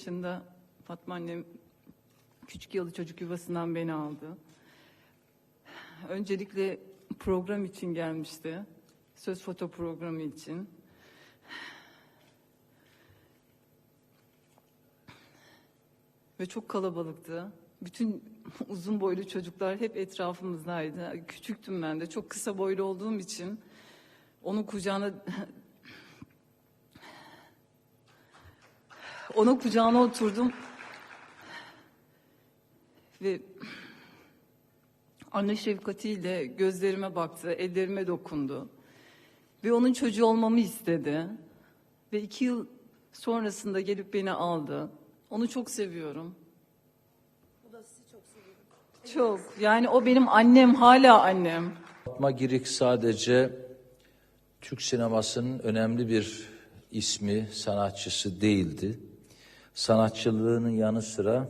12 yaşında Fatma annem küçük yalı çocuk yuvasından beni aldı. Öncelikle program için gelmişti. Söz foto programı için. Ve çok kalabalıktı. Bütün uzun boylu çocuklar hep etrafımızdaydı. Küçüktüm ben de. Çok kısa boylu olduğum için onun kucağına onun kucağına oturdum. Ve anne şefkatiyle gözlerime baktı, ellerime dokundu. Ve onun çocuğu olmamı istedi. Ve iki yıl sonrasında gelip beni aldı. Onu çok seviyorum. Çok. Yani o benim annem, hala annem. Fatma Girik sadece Türk sinemasının önemli bir ismi, sanatçısı değildi. Sanatçılığının yanı sıra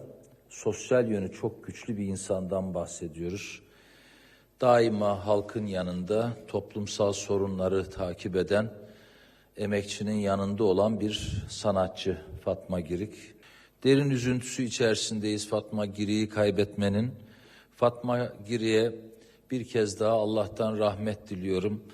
sosyal yönü çok güçlü bir insandan bahsediyoruz. Daima halkın yanında toplumsal sorunları takip eden, emekçinin yanında olan bir sanatçı Fatma Girik. Derin üzüntüsü içerisindeyiz Fatma Girik'i kaybetmenin. Fatma Girik'e bir kez daha Allah'tan rahmet diliyorum.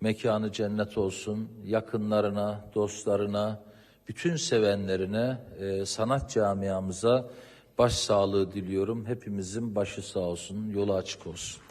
Mekanı cennet olsun. Yakınlarına, dostlarına, bütün sevenlerine, e, sanat camiamıza başsağlığı diliyorum. Hepimizin başı sağ olsun, yolu açık olsun.